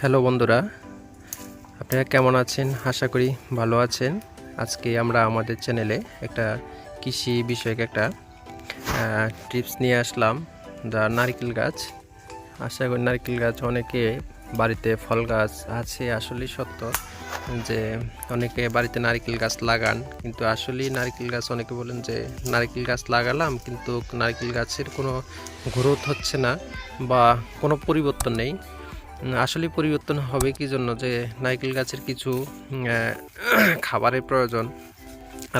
Hello বন্ধুরা, আপনারা কেমন আছেন? আশা করি ভালো আছেন। আজকে আমরা আমাদের চ্যানেলে একটা কৃষি বিষয়ক একটা টিপস নিয়ে আসলাম। যা নারকেল গাছ। আশা করি নারকেল গাছ অনেকে বাড়িতে ফল গাছ আছে, আসলেই সত্য যে অনেকে বাড়িতে নারকেল গাছ লাগান। কিন্তু আসলেই নারকেল গাছ অনেকে বলেন যে নারকেল গাছ লাগালাম, কিন্তু নারকেল গাছের কোনো গ্রোথ হচ্ছে না বা কোনো পরিবর্তন নেই। আসলে পরিবর্তন হবে কি জন্য যে নারকেল গাছের কিছু খাবারের প্রয়োজন।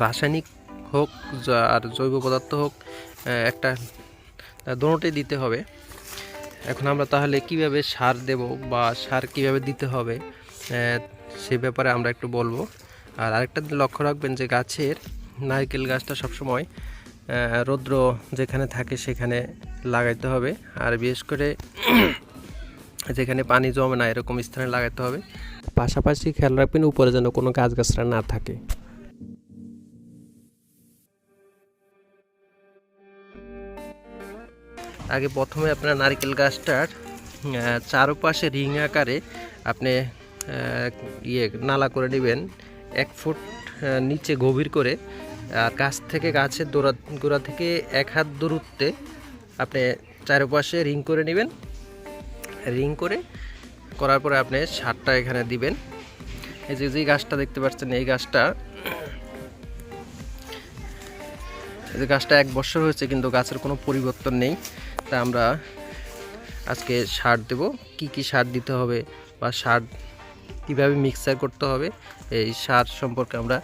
রাসায়নিক হোক আর জৈব পদার্থ হোক একটা দোনোটাই দিতে হবে। এখন আমরা তাহলে কীভাবে সার দেব বা সার কীভাবে দিতে হবে সে ব্যাপারে আমরা একটু বলব। আর আরেকটা লক্ষ্য রাখবেন যে গাছের, নারকেল গাছটা সবসময় রৌদ্র যেখানে থাকে সেখানে লাগাইতে হবে। আর বিশেষ করে যেখানে পানি জমে না এরকম স্থানে লাগাতে হবে। পাশাপাশি খেয়াল রাখবেন উপরে যেন কোনো গাছগাছরা না থাকে। আগে প্রথমে আপনার নারকেল গাছটার চারপাশে রিং আকারে আপনি ইয়ে নালা করে নেবেন। এক ফুট নিচে গভীর করে আর গাছ থেকে গাছের গোড়া গোড়া থেকে এক হাত দূরত্বে আপনি চারপাশে রিং করে নেবেন। রিং করে করার পরে আপনি সারটা এখানে দিবেন। এই যে যে গাছটা দেখতে পাচ্ছেন, এই গাছটা, এই যে গাছটা এক বছর হয়েছে, কিন্তু গাছের কোনো পরিবর্তন নেই। তা আমরা আজকে সার দেব। কি কি সার দিতে হবে বা সার কীভাবে মিক্সার করতে হবে, এই সার সম্পর্কে আমরা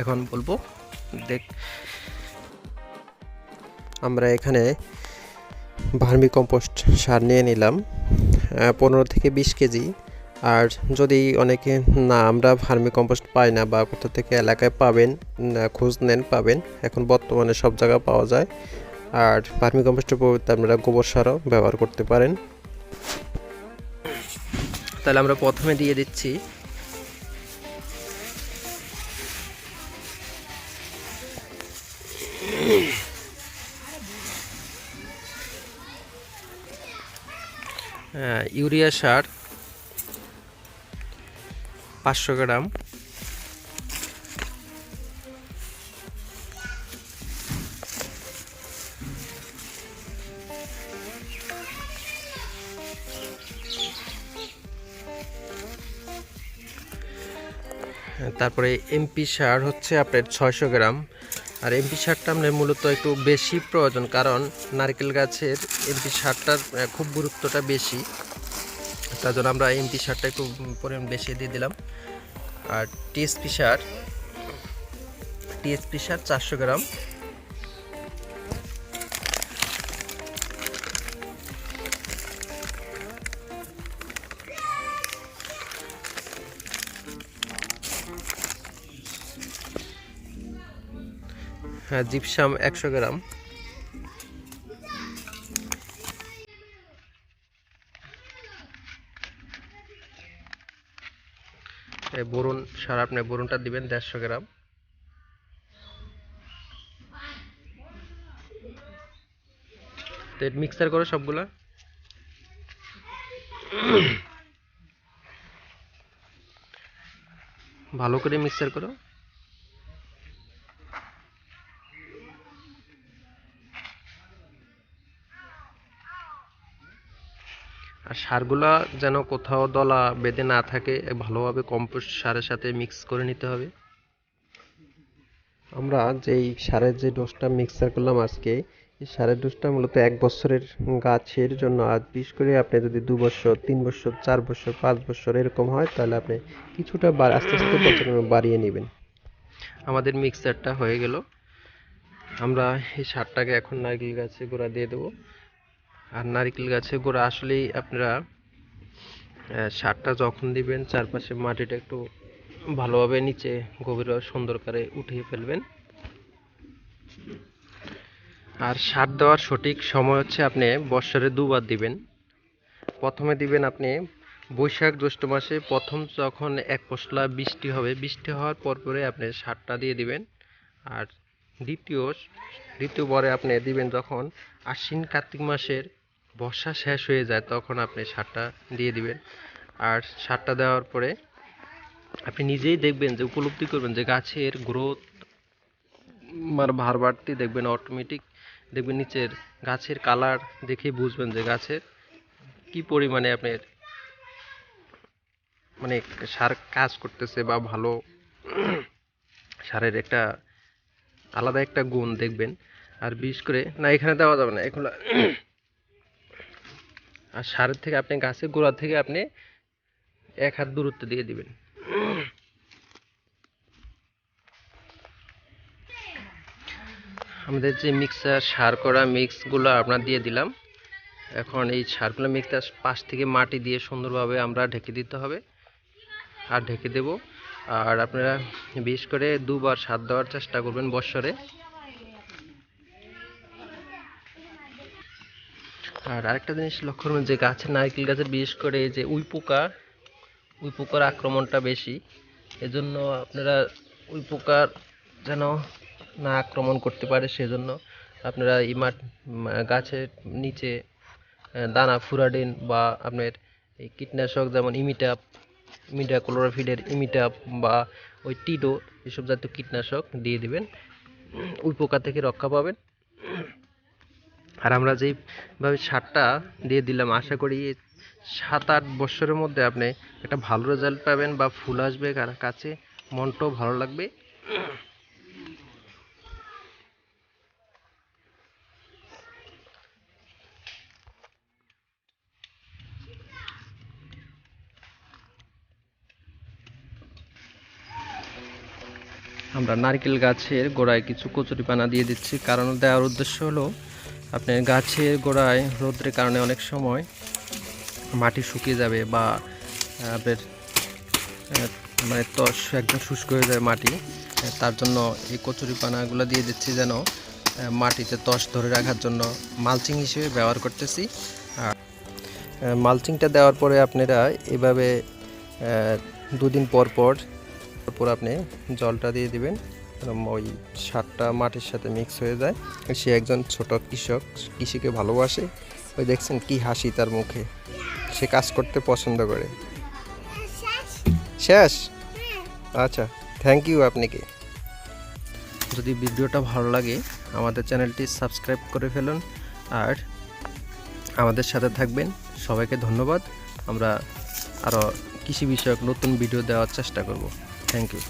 এখন বলব। দেখ, আমরা এখানে ভার্মি কম্পোস্ট সার নিয়ে নিলাম পনেরো থেকে বিশ কেজি। আর যদি অনেকে, না, আমরা ভার্মি কম্পোস্ট পাই না বা কোথা থেকে এলাকায় পাবেন খোঁজ নেন, পাবেন, এখন বর্তমানে সব জায়গায় পাওয়া যায়। আর ভার্মি কম্পোস্টের পরিবর্তে আপনারা গোবর সারও ব্যবহার করতে পারেন। তাহলে আমরা প্রথমে দিয়ে দিচ্ছি ইউরিয়া সার পাঁচশো গ্রাম। তারপরে এমপি সার হচ্ছে আপনার ছয়শো গ্রাম। আর এমপি সারটা আমাদের মূলত একটু বেশি প্রয়োজন, কারণ নারকেল গাছের এমপি সারটার খুব গুরুত্বটা বেশি। তার জন্য আমরা এমপি সারটা একটু পরিমাণ বেশি দিয়ে দিলাম। আর টিএসপি সার টিএসপি সার চারশো গ্রাম। জিপসাম একশো গ্রাম। বরুণ সার আপনি বরুণটা দিবেন দেড়শো গ্রাম। মিক্সার করো সবগুলা। ভালো করে মিক্সার করো। আর সারগুলা যেন কোথাও দলা বেঁধে না থাকে ভালোভাবে কম্পোস্ট সারের সাথে মিক্স করে নিতে হবে। আমরা যেই সারের যে ডোজটা মিক্সার করলাম আজকে এই সারের ডোজটা মূলত এক বছরের গাছের জন্য। আর বিশেষ করে আপনি যদি দু বছর তিন বছর চার বছর পাঁচ বছর এরকম হয় তাহলে আপনি কিছুটা আস্তে আস্তে পর্যায়ক্রমে বাড়িয়ে নেবেন। আমাদের মিক্সারটা হয়ে গেল। আমরা এই সারটাকে এখন নারকেল গাছে গোড়া দিয়ে দেবো। আর নারকেল গাছের গোড়া আসলেই আপনারা সারটা যখন দিবেন, চারপাশে মাটিটা একটু ভালোভাবে নিচে গভীর সুন্দর করে উঠিয়ে ফেলবেন। আর সার দেওয়ার সঠিক সময় হচ্ছে আপনি বৎসরে দুবার দিবেন। প্রথমে দিবেন আপনি বৈশাখ জ্যৈষ্ঠ মাসে, প্রথম যখন এক পশলা বৃষ্টি হবে, বৃষ্টি হওয়ার পর পরে আপনি সারটা দিয়ে দিবেন। আর দ্বিতীয়, দ্বিতীয়বারে আপনি দিবেন যখন আশ্বিন কার্তিক মাসের বর্ষা শেষ হয়ে যায়, তখন আপনি সারটা দিয়ে দিবেন। আর সারটা দেওয়ার পরে আপনি নিজেই দেখবেন যে উপলব্ধি করবেন যে গাছের গ্রোথ আর ভার বাড়তি দেখবেন অটোমেটিক দেখবেন নিচের গাছের কালার দেখেই বুঝবেন যে গাছের কি পরিমাণে আপনার মানে সার কাজ করতেছে বা ভালো সারের একটা আলাদা একটা গুণ দেখবেন। আর বিশেষ করে, না, এখানে দেওয়া যাবে না। এগুলো আর সারের থেকে আপনি গাছের গোড়া থেকে আপনি এক হাত দূরত্ব দিয়ে দিবেন। আমাদের যে মিক্সার সার করা মিক্সগুলো আপনার দিয়ে দিলাম। এখন এই সারগুলো মিক্সার পাশ থেকে মাটি দিয়ে সুন্দরভাবে আমরা ঢেকে দিতে হবে। আর ঢেকে দেব। আর আপনারা বিশেষ করে দুবার সার দেওয়ার চেষ্টা করবেন বৎসরে। আর আরেকটা জিনিস লক্ষ্য করবেন যে গাছের নারকেল গাছের বিশেষ করে যে উই পোকা, উই পোকার আক্রমণটা বেশি। এজন্য আপনারা উই পোকার যেন না আক্রমণ করতে পারে, সেজন্য আপনারা এই মাঠ গাছের নিচে দানা, ফুরাডিন বা আপনার এই কীটনাশক যেমন ইমিটাপ ইমিটা ক্লোরোফিডের ইমিটাপ বা ওই টিডো, এসব জাতীয় কীটনাশক দিয়ে দেবেন। উই পোকা থেকে রক্ষা পাবেন। আর আমরা যেইভাবে সারটা দিয়ে দিলাম, আশা করি সাত আট বছরের মধ্যে আপনি একটা ভালো রেজাল্ট পাবেন বা ফুল আসবে কাছে। মনটাও ভালো লাগবে। আমরা নারকেল গাছের গোড়ায় কিছু কচুরি পানা দিয়ে দিচ্ছি। কারণ দেওয়ার উদ্দেশ্য হলো আপনার গাছের গোড়ায় রৌদ্রের কারণে অনেক সময় মাটি শুকিয়ে যাবে বা আপনার মানে তস একদম শুষ্ক হয়ে যায় মাটি, তার জন্য এই কচুরি পানাগুলো দিয়ে দিচ্ছি যেন মাটিতে তস ধরে রাখার জন্য মালচিং হিসেবে ব্যবহার করতেছি। আর মালচিংটা দেওয়ার পরে আপনারা এভাবে দুদিন পর পর, তারপর আপনি জলটা দিয়ে দিবেন। ওই সারটা মাটির সাথে মিক্স হয়ে যায়। সে একজন ছোট কৃষক, কৃষিকে ভালোবাসে। ওই দেখছেন কি হাসি তার মুখে। সে কাজ করতে পছন্দ করে। শেষ? আচ্ছা থ্যাংক ইউ আপনাকে। যদি ভিডিওটা ভালো লাগে, আমাদের চ্যানেলটি সাবস্ক্রাইব করে ফেলুন। আর আমাদের সাথে থাকবেন। সবাইকে ধন্যবাদ। আমরা আরও কৃষি বিষয়ক নতুন ভিডিও দেওয়ার চেষ্টা করব। Thank you